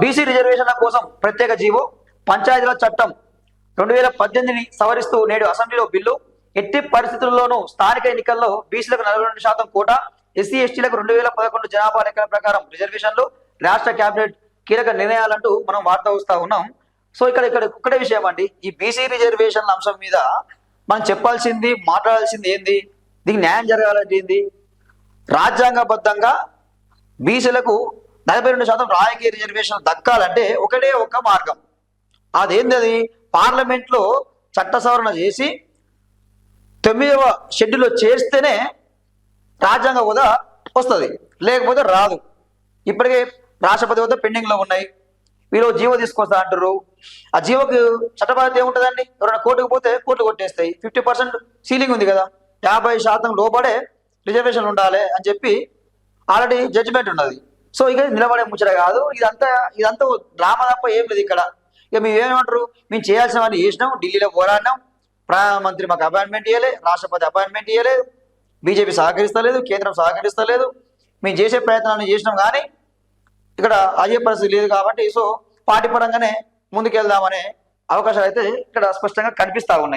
BC రిజర్వేషన్ల కోసం ప్రత్యేక జీవో పంచాయతీల చట్టం రెండు వేల పద్దెనిమిదిని సవరిస్తూ నేడు అసెంబ్లీలో బిల్లు. ఎట్టి పరిస్థితుల్లోనూ స్థానిక ఎన్నికల్లో బీసీలకు నలభై రెండు శాతం కోట ఎస్సీ ఎస్టీలకు రెండు వేల పదకొండు జనాభా లెక్కల ప్రకారం రిజర్వేషన్లు రాష్ట్ర కేబినెట్ కీలక నిర్ణయాలంటూ మనం వార్త వస్తా ఉన్నాం. సో ఇక్కడ ఇక్కడ ఒక్కటే విషయం అండి. ఈ బీసీ రిజర్వేషన్ల అంశం మీద మనం చెప్పాల్సింది మాట్లాడాల్సింది ఏంది? దీనికి న్యాయం జరగాలంటే ఏంది? రాజ్యాంగబద్ధంగా బీసీలకు నలభై రెండు శాతం రాజకీయ రిజర్వేషన్ దక్కాలంటే ఒకటే ఒక మార్గం. అదేంది అది పార్లమెంట్లో చట్ట సవరణ చేసి తొమ్మిదవ షెడ్యూల్లో చేస్తేనే రాజ్యాంగ హోదా వస్తుంది. లేకపోతే రాదు. ఇప్పటికే రాష్ట్రపతి వద్ద పెండింగ్లో ఉన్నాయి. వీళ్ళు జీవో తీసుకొస్తా అంటారు ఆ జీవోకి చట్టబద్ధత ఏముంటుందండి? ఎవరైనా కోర్టుకు పోతే కోర్టు కొట్టేస్తాయి. ఫిఫ్టీ పర్సెంట్ సీలింగ్ ఉంది కదా. యాభై శాతం లోపడే రిజర్వేషన్ ఉండాలి అని చెప్పి ఆల్రెడీ జడ్జిమెంట్ ఉన్నది. సో ఇక నిలబడే ముచ్చట కాదు. ఇదంతా ఇదంతా డ్రామా తప్ప ఏం లేదు ఇక్కడ. ఇక మేము ఏమంటారు? మేము చేయాల్సినవన్నీ చేసినాం ఢిల్లీలో పోరాడినాం. ప్రధానమంత్రి మాకు అపాయింట్మెంట్ ఇవ్వలే రాష్ట్రపతి అపాయింట్మెంట్ ఇవ్వలేదు బీజేపీ సహకరిస్తలేదు కేంద్రం సహకరిస్తలేదు. మేము చేసే ప్రయత్నాలను చేసినాం కానీ ఇక్కడ అయ్యే పరిస్థితి లేదు కాబట్టి సో పార్టీ పరంగానే ముందుకెళ్దామనే అవకాశాలు అయితే ఇక్కడ స్పష్టంగా కనిపిస్తా ఉన్నాయి.